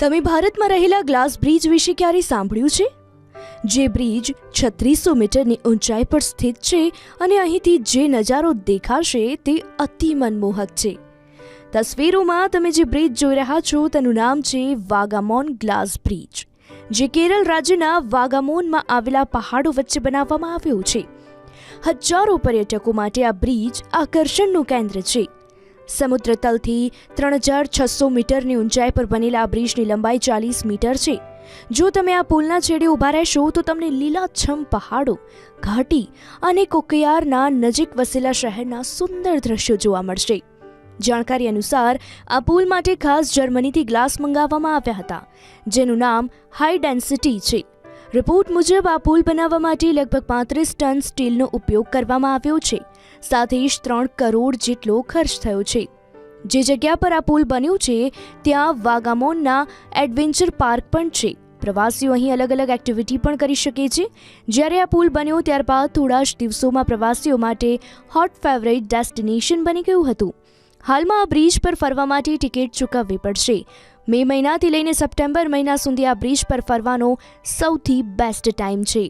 તમે ભારતમાં રહેલા ગ્લાસ બ્રિજ વિશે ક્યારેય સાંભળ્યું છે? જે બ્રિજ છત્રીસો મીટરની ઊંચાઈ પર સ્થિત છે અને અહીંથી જે નજારો દેખાશે તે અતિ મનમોહક છે. તસવીરોમાં તમે જે બ્રિજ જોઈ રહ્યા છો તેનું નામ છે વાગામોન ગ્લાસ બ્રિજ, જે કેરળ રાજ્યના વાગામોનમાં આવેલા પહાડો વચ્ચે બનાવવામાં આવ્યો છે. હજારો પર્યટકો માટે આ બ્રિજ આકર્ષણનું કેન્દ્ર છે. સમુદ્ર તલથી ત્રણ હજાર છસો મીટરની ઊંચાઈ પર બનેલા આ બ્રિજની લંબાઈ ચાલીસ મીટર છે. જો તમે આ પુલના છેડે ઊભા રહેશો, તો તમને લીલાછમ પહાડો, ઘાટી અને કોકિયારના નજીક વસેલા શહેરના સુંદર દ્રશ્યો જોવા મળશે. જાણકારી અનુસાર, આ પુલ માટે ખાસ જર્મનીથી ગ્લાસ મંગાવવામાં આવ્યા હતા, જેનું નામ હાઈ ડેન્સિટી છે. રિપોર્ટ મુજબ આ પુલ બનાવવા માટે લગભગ પાંત્રીસ ટન સ્ટીલનો ઉપયોગ કરવામાં આવ્યો છે. સાથે જ ત્રણ કરોડ જેટલો ખર્ચ થયો છે. જે જગ્યા પર આ પુલ બન્યું છે, ત્યાં વાગામોનના એડવેન્ચર પાર્ક પણ છે. પ્રવાસીઓ અહીં અલગ અલગ એક્ટિવિટી પણ કરી શકે છે. જ્યારે આ પુલ બન્યો ત્યારબાદ થોડા જ દિવસોમાં પ્રવાસીઓ માટે હોટ ફેવરેટ ડેસ્ટિનેશન બની ગયું હતું. હાલમાં આ બ્રિજ પર ફરવા માટે ટિકિટ ચૂકવવી પડશે. મે મહિનાથી લઈને સપ્ટેમ્બર મહિના સુધી આ બ્રિજ પર ફરવાનો સૌથી બેસ્ટ ટાઈમ છે.